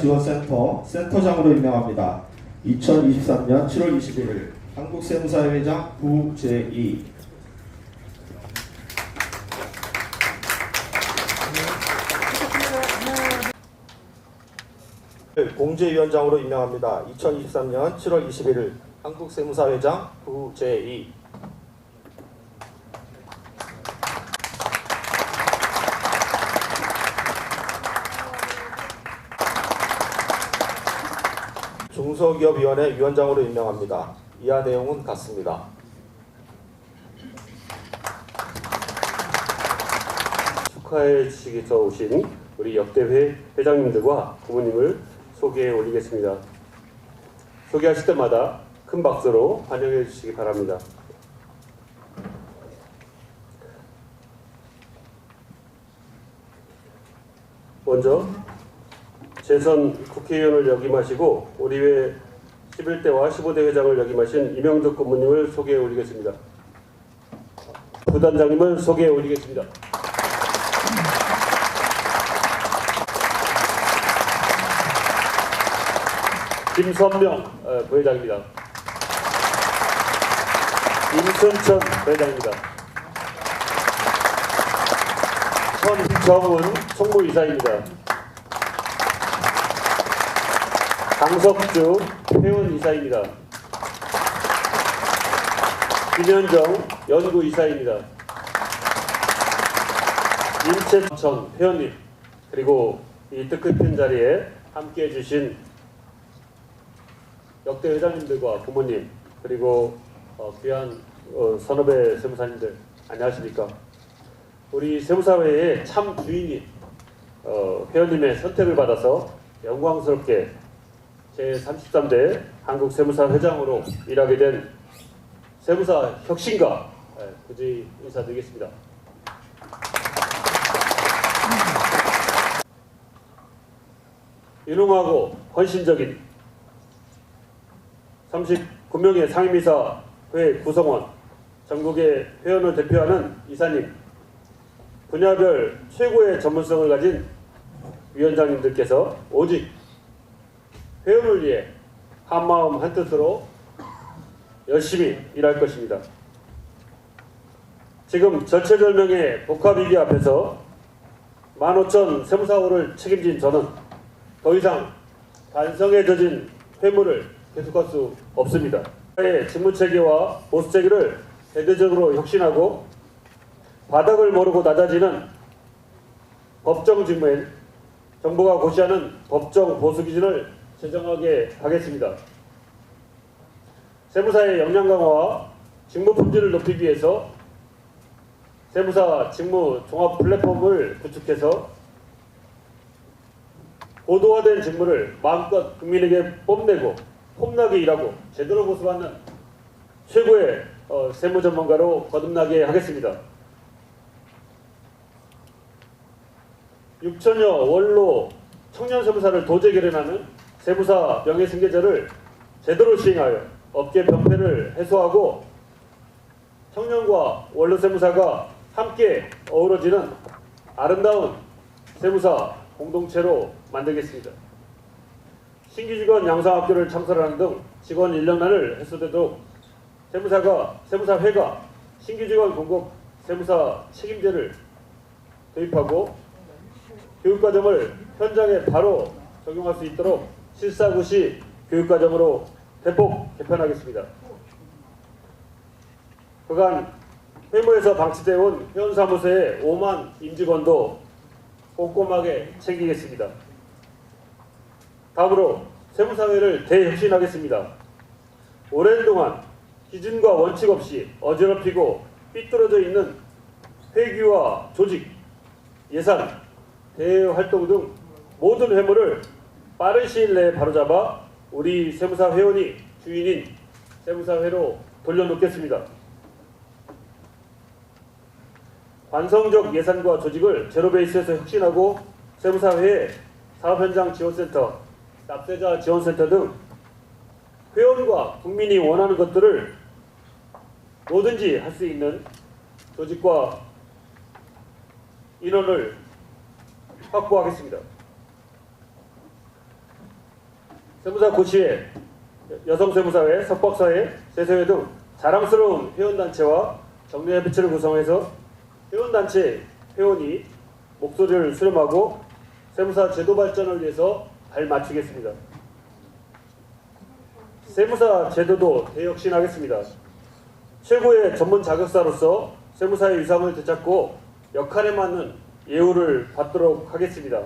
지원센터 센터장으로 임명합니다. 2023년 7월 21일 한국세무사회장 부제2 공제위원장으로 임명합니다. 2023년 7월 21일 한국세무사회장 부제2 중소기업위원회 위원장으로 임명합니다. 이하 내용은 같습니다. 축하해 주시기서 오신 우리 역대회 회장님들과 부모님을 소개해 올리겠습니다. 소개하실 때마다 큰 박수로 환영해 주시기 바랍니다. 먼저 재선 국회의원을 역임하시고 우리회 11대와 15대 회장을 역임하신 이명덕 고모님을 소개해 올리겠습니다. 부단장님을 소개해 올리겠습니다. 김선명 어, 부회장입니다. 임순천 부회장입니다. 천정은 총무이사입니다. 강석주 회원이사입니다. 김현정 연구이사입니다. 임채천 회원님 그리고 이 뜻깊은 자리에 함께해 주신 역대 회장님들과 부모님 그리고 어, 귀한 어, 선후배 세무사님들 안녕하십니까? 우리 세무사회의 참 주인이 어, 회원님의 선택을 받아서 영광스럽게 제 33대 한국 세무사 회장으로 일하게 된 세무사 혁신가 예, 굳이 인사드리겠습니다. 유능하고 헌신적인 39명의 상임이사 회 구성원, 전국의 회원을 대표하는 이사님, 분야별 최고의 전문성을 가진 위원장님들께서 오직 회원을 위해 한마음 한뜻으로 열심히 일할 것입니다. 지금 절체절명의 복합위기 앞에서 15,000 세무사고를 책임진 저는 더 이상 반성에 젖은 회무를 계속할 수 없습니다. 의 직무체계와 보수체계를 대대적으로 혁신하고 바닥을 모르고 낮아지는 법정 직무엔 정부가 고시하는 법정 보수 기준을 제정하게 하겠습니다. 세무사의 역량 강화와 직무 품질을 높이기 위해서 세무사 직무 종합 플랫폼을 구축해서 고도화된 직무를 마음껏 국민에게 뽐내고 폼나게 일하고 제대로 보수받는 최고의 어, 세무 전문가로 거듭나게 하겠습니다. 6천여 원로 청년 세무사를 도제 결연하는 세무사 명예승계제를 제대로 시행하여 업계 병폐를 해소하고 청년과 원로 세무사가 함께 어우러지는 아름다운 세무사 공동체로 만들겠습니다. 신규 직원 양성 학교를 창설하는 등 직원 인력난을 해소되도록 세무사가 세무사회가 신규 직원 공급 세무사 책임제를 도입하고 교육과정을 현장에 바로 적용할 수 있도록 실사고시 교육과정으로 대폭 개편하겠습니다. 그간 회무에서 방치되어 온 회원사무소의 5만 임직원도 꼼꼼하게 챙기겠습니다. 다음으로 세무사회를 대혁신하겠습니다. 오랜 동안 기준과 원칙 없이 어지럽히고 삐뚤어져 있는 회규와 조직, 예산, 대외 활동 등 모든 회무를 빠른 시일 내에 바로잡아 우리 세무사 회원이 주인인 세무사 회로 돌려놓겠습니다. 관성적 예산과 조직을 제로베이스에서 혁신하고 세무사 회에 사업현장 지원센터, 납세자 지원센터 등 회원과 국민이 원하는 것들을 뭐든지 할 수 있는 조직과 인원을 확보하겠습니다. 세무사 고시회, 여성 세무사회, 석박사회, 세사회 등 자랑스러운 회원단체와 정례협의체를 구성해서 회원단체 회원이 목소리를 수렴하고 세무사 제도 발전을 위해서 발 맞추겠습니다. 세무사 제도도 대혁신하겠습니다. 최고의 전문 자격사로서 세무사의 위상을 되찾고 역할에 맞는 예우를 받도록 하겠습니다.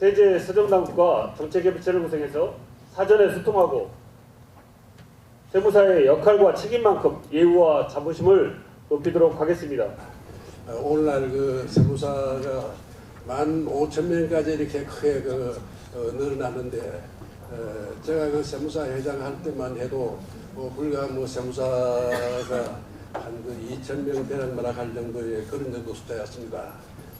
세제 세정당국과 정책협의체를 구성해서 사전에 소통하고 세무사의 역할과 책임만큼 예우와 자부심을 높이도록 하겠습니다. 어, 오늘날 그 세무사가 만 오천 명까지 이렇게 크게 그 어, 늘어났는데 어, 제가 그 세무사 회장 할 때만 해도 뭐 불과 뭐 세무사가 한그 이천 명 되는 만할 정도의 그런 정도 숫자였습니다.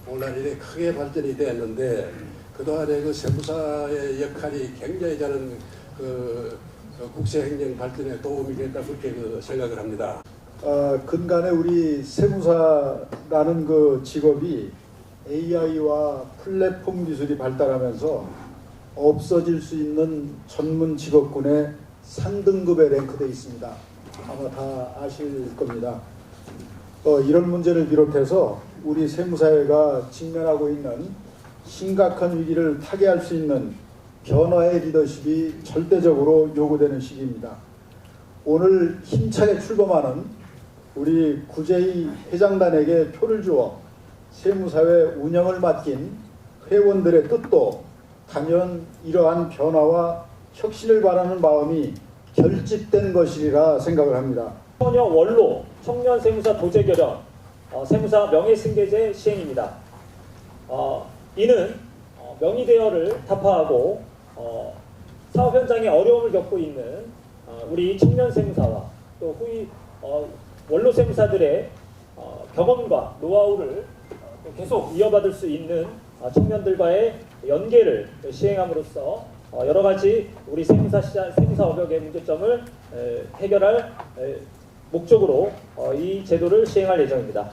오늘날 이렇게 크게 발전이 됐는데 그동안에 그 세무사의 역할이 굉장히 저는 그, 그 국세행정 발전에 도움이 됐다 그렇게 그 생각을 합니다. 어, 근간에 우리 세무사라는 그 직업이 AI와 플랫폼 기술이 발달하면서 없어질 수 있는 전문 직업군의 상등급에 랭크되어 있습니다. 아마 다 아실 겁니다. 어, 이런 문제를 비롯해서 우리 세무사회가 직면하고 있는 심각한 위기를 타개할 수 있는 변화의 리더십이 절대적으로 요구되는 시기입니다. 오늘 힘차게 출범하는 우리 구제의 회장단에게 표를 주어 세무사회 운영을 맡긴 회원들의 뜻도 단연 이러한 변화와 혁신을 바라는 마음이 결집된 것이라 생각을 합니다. 청년 원로 청년 세무사 도제 결연 어, 세무사 명예승계제 시행입니다. 어, 이는 어, 명의 대여를 타파하고 어, 사업 현장에 어려움을 겪고 있는 어, 우리 청년 세무사와 또 어, 원로 세무사들의 어, 경험과 노하우를 계속 이어받을 수 있는 어, 청년들과의 연계를 시행함으로써 어, 여러 가지 우리 세무사 시장, 세무사 업역의 문제점을 에, 해결할 에, 목적으로 어, 이 제도를 시행할 예정입니다.